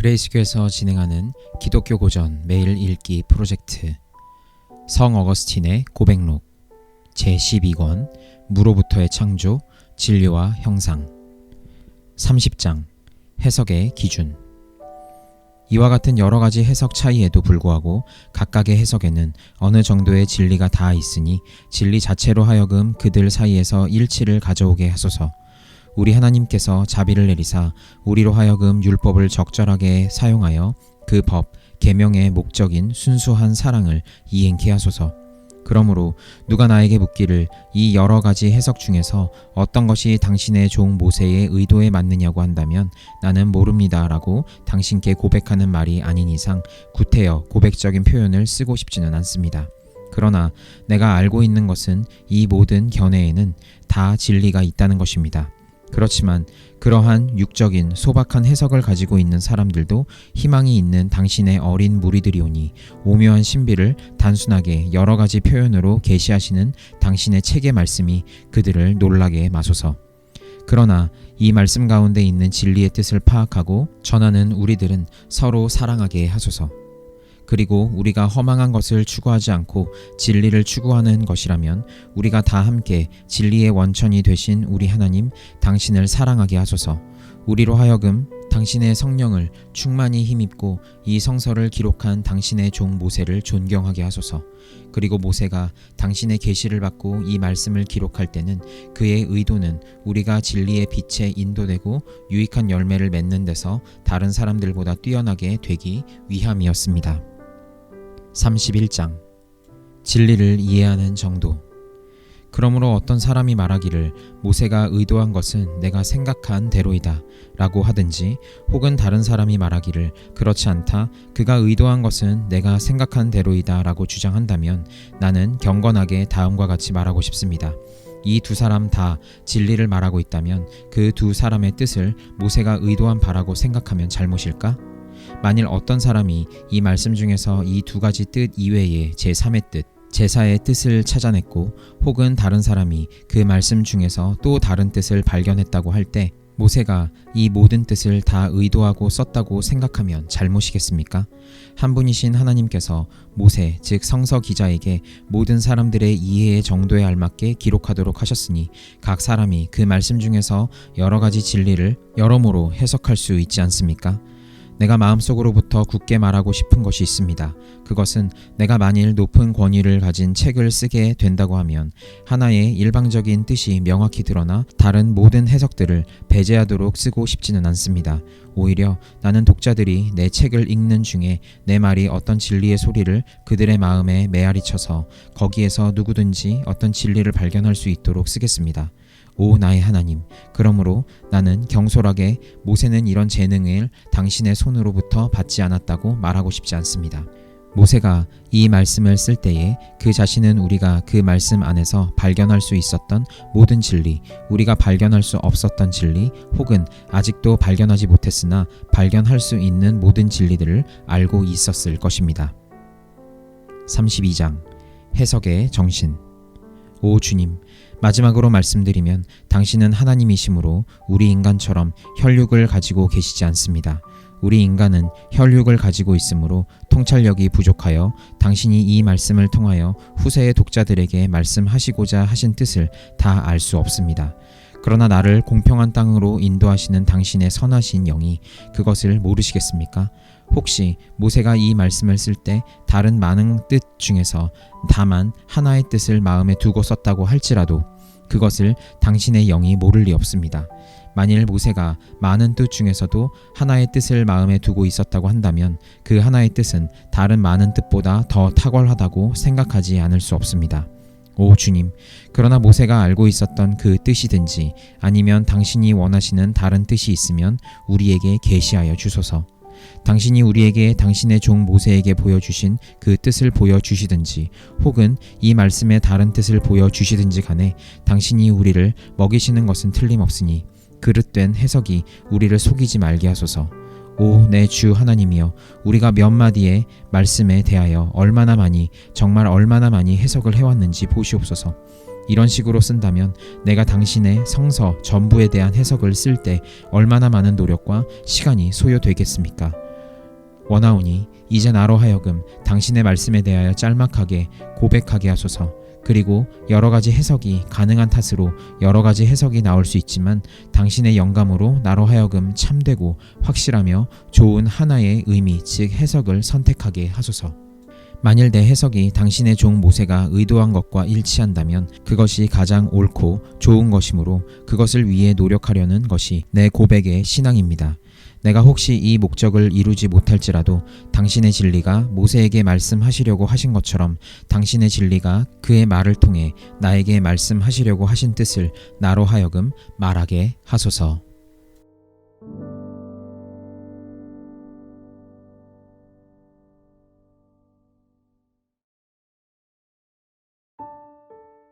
그레이스교에서 진행하는 기독교 고전 매일 읽기 프로젝트 성 어거스틴의 고백록 제12권 무로부터의 창조 진리와 형상 30장 해석의 기준 이와 같은 여러 가지 해석 차이에도 불구하고 각각의 해석에는 어느 정도의 진리가 다 있으니 진리 자체로 하여금 그들 사이에서 일치를 가져오게 하소서. 우리 하나님께서 자비를 내리사 우리로 하여금 율법을 적절하게 사용하여 그 법, 계명의 목적인 순수한 사랑을 이행케 하소서. 그러므로 누가 나에게 묻기를 이 여러 가지 해석 중에서 어떤 것이 당신의 종 모세의 의도에 맞느냐고 한다면 나는 모릅니다라고 당신께 고백하는 말이 아닌 이상 구태여 고백적인 표현을 쓰고 싶지는 않습니다. 그러나 내가 알고 있는 것은 이 모든 견해에는 다 진리가 있다는 것입니다. 그렇지만 그러한 육적인 소박한 해석을 가지고 있는 사람들도 희망이 있는 당신의 어린 무리들이오니 오묘한 신비를 단순하게 여러 가지 표현으로 계시하시는 당신의 책의 말씀이 그들을 놀라게 마소서. 그러나 이 말씀 가운데 있는 진리의 뜻을 파악하고 전하는 우리들은 서로 사랑하게 하소서. 그리고 우리가 허망한 것을 추구하지 않고 진리를 추구하는 것이라면 우리가 다 함께 진리의 원천이 되신 우리 하나님 당신을 사랑하게 하소서. 우리로 하여금 당신의 성령을 충만히 힘입고 이 성서를 기록한 당신의 종 모세를 존경하게 하소서. 그리고 모세가 당신의 계시를 받고 이 말씀을 기록할 때는 그의 의도는 우리가 진리의 빛에 인도되고 유익한 열매를 맺는 데서 다른 사람들보다 뛰어나게 되기 위함이었습니다. 31장 진리를 이해하는 정도 그러므로 어떤 사람이 말하기를 모세가 의도한 것은 내가 생각한 대로이다 라고 하든지 혹은 다른 사람이 말하기를 그렇지 않다 그가 의도한 것은 내가 생각한 대로이다 라고 주장한다면 나는 경건하게 다음과 같이 말하고 싶습니다. 이 두 사람 다 진리를 말하고 있다면 그 두 사람의 뜻을 모세가 의도한 바라고 생각하면 잘못일까? 만일 어떤 사람이 이 말씀 중에서 이 두 가지 뜻 이외의 제3의 뜻, 제사의 뜻을 찾아냈고 혹은 다른 사람이 그 말씀 중에서 또 다른 뜻을 발견했다고 할 때 모세가 이 모든 뜻을 다 의도하고 썼다고 생각하면 잘못이겠습니까? 한 분이신 하나님께서 모세, 즉 성서 기자에게 모든 사람들의 이해의 정도에 알맞게 기록하도록 하셨으니 각 사람이 그 말씀 중에서 여러 가지 진리를 여러모로 해석할 수 있지 않습니까? 내가 마음속으로부터 굳게 말하고 싶은 것이 있습니다. 그것은 내가 만일 높은 권위를 가진 책을 쓰게 된다고 하면 하나의 일방적인 뜻이 명확히 드러나 다른 모든 해석들을 배제하도록 쓰고 싶지는 않습니다. 오히려 나는 독자들이 내 책을 읽는 중에 내 말이 어떤 진리의 소리를 그들의 마음에 메아리 쳐서 거기에서 누구든지 어떤 진리를 발견할 수 있도록 쓰겠습니다. 오 나의 하나님 그러므로 나는 경솔하게 모세는 이런 재능을 당신의 손으로부터 받지 않았다고 말하고 싶지 않습니다. 모세가 이 말씀을 쓸 때에 그 자신은 우리가 그 말씀 안에서 발견할 수 있었던 모든 진리, 우리가 발견할 수 없었던 진리, 혹은 아직도 발견하지 못했으나 발견할 수 있는 모든 진리들을 알고 있었을 것입니다. 32장 해석의 정신 오 주님, 마지막으로 말씀드리면 당신은 하나님이시므로 우리 인간처럼 혈육을 가지고 계시지 않습니다. 우리 인간은 혈육을 가지고 있으므로 통찰력이 부족하여 당신이 이 말씀을 통하여 후세의 독자들에게 말씀하시고자 하신 뜻을 다 알 수 없습니다. 그러나 나를 공평한 땅으로 인도하시는 당신의 선하신 영이 그것을 모르시겠습니까? 혹시 모세가 이 말씀을 쓸 때 다른 많은 뜻 중에서 다만 하나의 뜻을 마음에 두고 썼다고 할지라도 그것을 당신의 영이 모를 리 없습니다. 만일 모세가 많은 뜻 중에서도 하나의 뜻을 마음에 두고 있었다고 한다면 그 하나의 뜻은 다른 많은 뜻보다 더 탁월하다고 생각하지 않을 수 없습니다. 오 주님, 그러나 모세가 알고 있었던 그 뜻이든지 아니면 당신이 원하시는 다른 뜻이 있으면 우리에게 계시하여 주소서. 당신이 우리에게 당신의 종 모세에게 보여주신 그 뜻을 보여주시든지 혹은 이 말씀의 다른 뜻을 보여주시든지 간에 당신이 우리를 먹이시는 것은 틀림없으니 그릇된 해석이 우리를 속이지 말게 하소서. 오, 내 주 하나님이여, 우리가 몇 마디의 말씀에 대하여 얼마나 많이, 정말 얼마나 많이 해석을 해왔는지 보시옵소서. 이런 식으로 쓴다면 내가 당신의 성서 전부에 대한 해석을 쓸 때 얼마나 많은 노력과 시간이 소요되겠습니까? 원하오니 이제 나로 하여금 당신의 말씀에 대하여 짤막하게 고백하게 하소서. 그리고 여러 가지 해석이 가능한 탓으로 여러 가지 해석이 나올 수 있지만 당신의 영감으로 나로 하여금 참되고 확실하며 좋은 하나의 의미 즉 해석을 선택하게 하소서. 만일 내 해석이 당신의 종 모세가 의도한 것과 일치한다면 그것이 가장 옳고 좋은 것이므로 그것을 위해 노력하려는 것이 내 고백의 신앙입니다. 내가 혹시 이 목적을 이루지 못할지라도 당신의 진리가 모세에게 말씀하시려고 하신 것처럼 당신의 진리가 그의 말을 통해 나에게 말씀하시려고 하신 뜻을 나로 하여금 말하게 하소서.